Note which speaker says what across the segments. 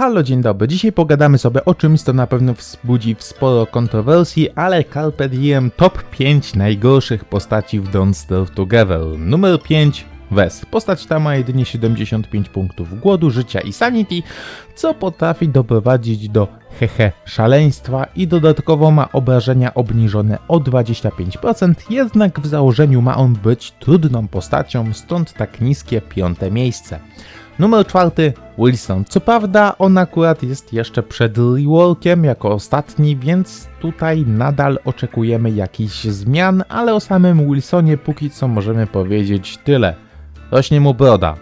Speaker 1: Halo, dzień dobry. Dzisiaj pogadamy sobie o czymś, co na pewno wzbudzi sporo kontrowersji, ale Carpe Diem top 5 najgorszych postaci w Don't Starve Together. Numer 5 Wes. Postać ta ma jedynie 75 punktów głodu, życia i sanity, co potrafi doprowadzić do hehe szaleństwa i dodatkowo ma obrażenia obniżone o 25%, jednak w założeniu ma on być trudną postacią, stąd tak niskie piąte miejsce. Numer czwarty Wilson. Co prawda on akurat jest jeszcze przed reworkiem jako ostatni, więc tutaj nadal oczekujemy jakichś zmian, ale o samym Wilsonie póki co możemy powiedzieć tyle. Rośnie mu broda.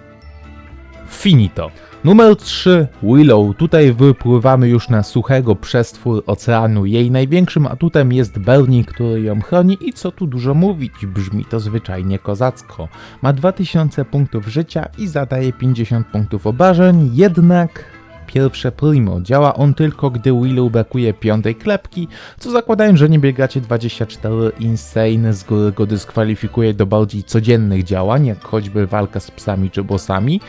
Speaker 1: Finito. Numer 3 Willow. Tutaj wypływamy już na suchego przestwór oceanu. Jej największym atutem jest Bernie, który ją chroni i co tu dużo mówić, brzmi to zwyczajnie kozacko. Ma 2000 punktów życia i zadaje 50 punktów obrażeń, jednak pierwsze primo. Działa on tylko, gdy Willow brakuje piątej klepki, co zakładając, że nie biegacie 24 Insane, z góry go dyskwalifikuje do bardziej codziennych działań, jak choćby walka z psami czy bossami.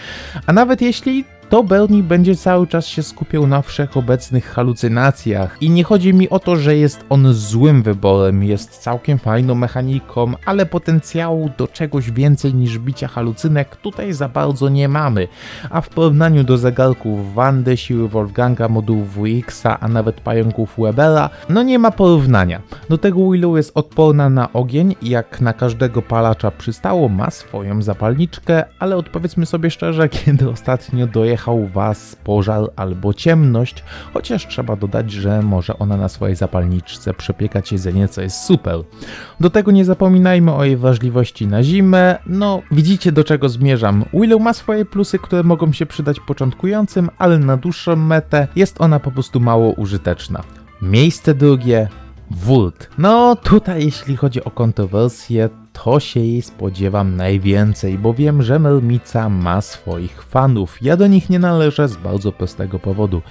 Speaker 1: A nawet jeśli to Bernie będzie cały czas się skupiał na wszechobecnych halucynacjach. I nie chodzi mi o to, że jest on złym wyborem, jest całkiem fajną mechaniką, ale potencjału do czegoś więcej niż bicia halucynek tutaj za bardzo nie mamy. A w porównaniu do zegarków Wandy, siły Wolfganga, modułów WX-a, a nawet pająków Webera, no nie ma porównania. Do tego Willow jest odporna na ogień jak na każdego palacza przystało, ma swoją zapalniczkę, ale odpowiedzmy sobie szczerze, kiedy ostatnio dojechał dojechał was pożar albo ciemność, chociaż trzeba dodać, że może ona na swojej zapalniczce przepiekać jedzenie, co jest super. Do tego nie zapominajmy o jej wrażliwości na zimę, no widzicie do czego zmierzam. Willow ma swoje plusy, które mogą się przydać początkującym, ale na dłuższą metę jest ona po prostu mało użyteczna. Miejsce drugie Wult. No tutaj jeśli chodzi o kontrowersje, to się jej spodziewam najwięcej, bo wiem, że Melmica ma swoich fanów. Ja do nich nie należę z bardzo prostego powodu.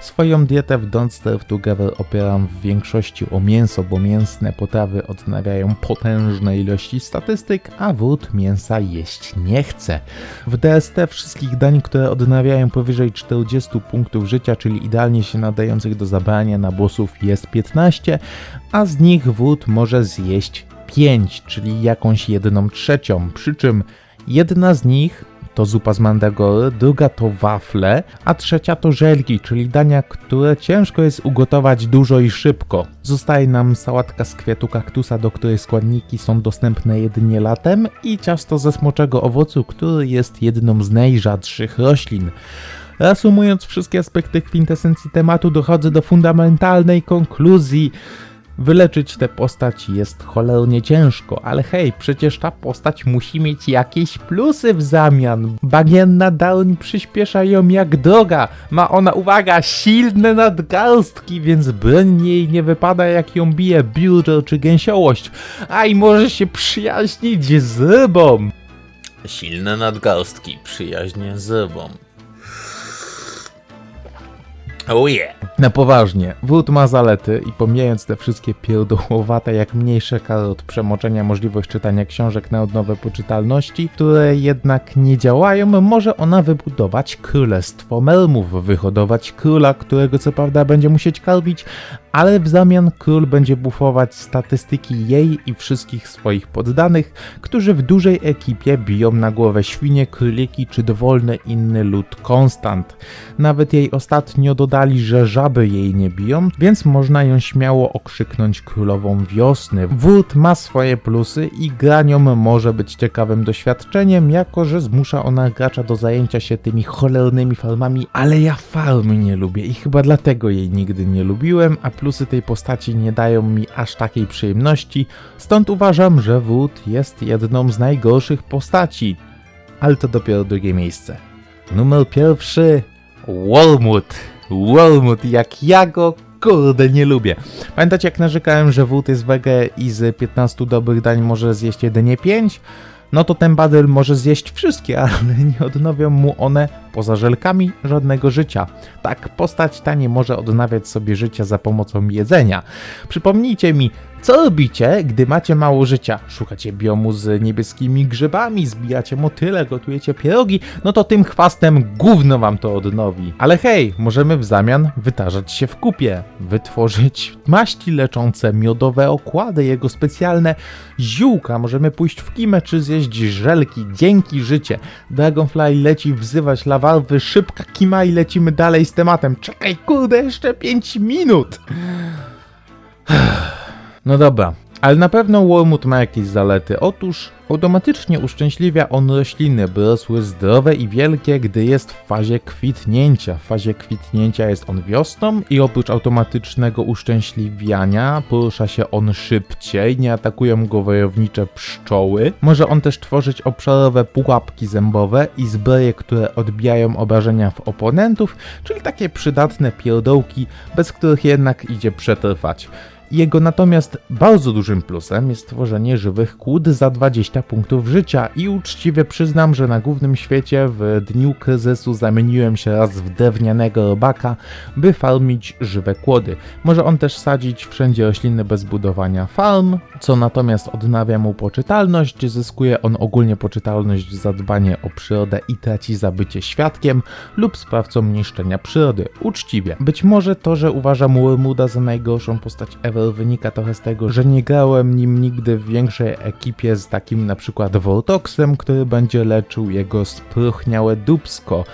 Speaker 1: Swoją dietę w Don't Starve Together opieram w większości o mięso, bo mięsne potrawy odnawiają potężne ilości statystyk, a wód mięsa jeść nie chce. W DST wszystkich dań, które odnawiają powyżej 40 punktów życia, czyli idealnie się nadających do zabrania na bossów jest 15, a z nich wód może zjeść 5, czyli jakąś jedną trzecią, przy czym jedna z nich to zupa z mandagory, druga to wafle, a trzecia to żelki, czyli dania, które ciężko jest ugotować dużo i szybko. Zostaje nam sałatka z kwiatu kaktusa, do której składniki są dostępne jedynie latem i ciasto ze smoczego owocu, który jest jedną z najrzadszych roślin. Reasumując wszystkie aspekty kwintesencji tematu, dochodzę do fundamentalnej konkluzji. Wyleczyć tę postać jest cholernie ciężko, ale hej, przecież ta postać musi mieć jakieś plusy w zamian. Bagienna Dawn przyspiesza ją jak droga. Ma ona, uwaga, silne nadgarstki, więc broń jej nie wypada jak ją bije biurze czy gęsiołość. A i może się przyjaźnić z rybą.
Speaker 2: Silne nadgarstki, przyjaźnie z rybą. Oh yeah.
Speaker 1: Na poważnie, wód ma zalety i pomijając te wszystkie pierdołowate jak mniejsze kary od przemoczenia możliwość czytania książek na odnowę poczytalności, które jednak nie działają, może ona wybudować królestwo melmów, wyhodować króla, którego co prawda będzie musieć karmić, ale w zamian król będzie bufować statystyki jej i wszystkich swoich poddanych, którzy w dużej ekipie biją na głowę świnie, króliki czy dowolny inny lud konstant. Nawet jej ostatnio dodali, że żaby jej nie biją, więc można ją śmiało okrzyknąć królową wiosny. Wód ma swoje plusy i granią może być ciekawym doświadczeniem, jako że zmusza ona gracza do zajęcia się tymi cholernymi farmami, ale ja farmy nie lubię i chyba dlatego jej nigdy nie lubiłem, a plusy tej postaci nie dają mi aż takiej przyjemności, stąd uważam, że Wood jest jedną z najgorszych postaci. Ale to dopiero drugie miejsce. Numer pierwszy Wormwood. Wormwood, jak ja go kurde nie lubię. Pamiętacie jak narzekałem, że Wood jest wege i z 15 dobrych dań może zjeść jedynie 5? no to ten badel może zjeść wszystkie, ale nie odnowią mu one Poza żelkami żadnego życia. Tak, postać ta nie może odnawiać sobie życia za pomocą jedzenia. Przypomnijcie mi, co robicie, gdy macie mało życia? Szukacie biomu z niebieskimi grzybami, zbijacie motyle, gotujecie pierogi, no to tym chwastem gówno wam to odnowi. Ale hej, możemy w zamian wytarzać się w kupie, wytworzyć maści leczące, miodowe okłady, jego specjalne ziółka, możemy pójść w kimę czy zjeść żelki, dzięki życie. Dragonfly leci wzywać lawarwy, szybka kima i lecimy dalej z tematem. Czekaj, kurde, jeszcze 5 minut! No dobra, ale na pewno Wormwood ma jakieś zalety. Otóż automatycznie uszczęśliwia on rośliny, by rosły zdrowe i wielkie, gdy jest w fazie kwitnięcia. W fazie kwitnięcia jest on wiosną i oprócz automatycznego uszczęśliwiania porusza się on szybciej, nie atakują go wojownicze pszczoły. Może on też tworzyć obszarowe pułapki zębowe i zbroje, które odbijają obrażenia w oponentów, czyli takie przydatne pierdołki, bez których jednak idzie przetrwać. Jego natomiast bardzo dużym plusem jest tworzenie żywych kłód za 20 punktów życia i uczciwie przyznam, że na głównym świecie w dniu kryzysu zamieniłem się raz w drewnianego robaka, by farmić żywe kłody. Może on też sadzić wszędzie rośliny bez budowania farm, co natomiast odnawia mu poczytalność, zyskuje on ogólnie poczytalność za dbanie o przyrodę i traci za bycie świadkiem lub sprawcą niszczenia przyrody. Uczciwie. Być może to, że uważam Wormuda za najgorszą postać ever wynika trochę z tego, że nie grałem nim nigdy w większej ekipie z takim na przykład Vortoxem, który będzie leczył jego spruchniałe dubsko.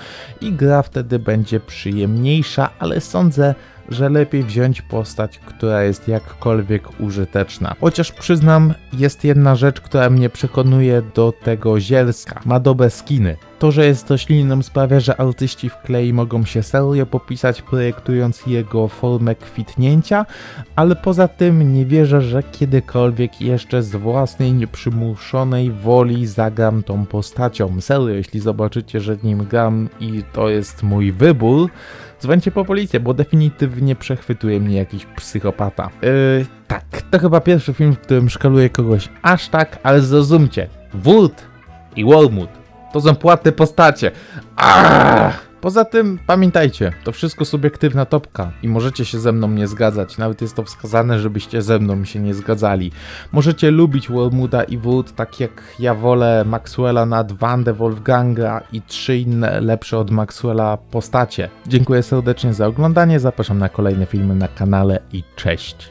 Speaker 1: I gra wtedy będzie przyjemniejsza, ale sądzę, że lepiej wziąć postać, która jest jakkolwiek użyteczna. Chociaż przyznam, jest jedna rzecz, która mnie przekonuje do tego zielska. Ma dobre skiny. To, że jest roślinną sprawia, że artyści w klei mogą się serio popisać projektując jego formę kwitnięcia, ale poza tym nie wierzę, że kiedykolwiek jeszcze z własnej nieprzymuszonej woli zagram tą postacią. Serio, jeśli zobaczycie, że nim gram i to jest mój wybór, dzwońcie po policję, bo definitywnie przechwytuje mnie jakiś psychopata. Yy, tak, to chyba pierwszy film, w którym szkaluję kogoś aż tak, ale zrozumcie, Wurt i Wormwood to są płatne postacie. Aaaa! Poza tym pamiętajcie, to wszystko subiektywna topka i możecie się ze mną nie zgadzać. Nawet jest to wskazane, żebyście ze mną się nie zgadzali. Możecie lubić Wormuda i Wood, tak jak ja wolę Maxwella nad Wandę Wolfganga i trzy inne lepsze od Maxwella postacie. Dziękuję serdecznie za oglądanie, zapraszam na kolejne filmy na kanale i cześć.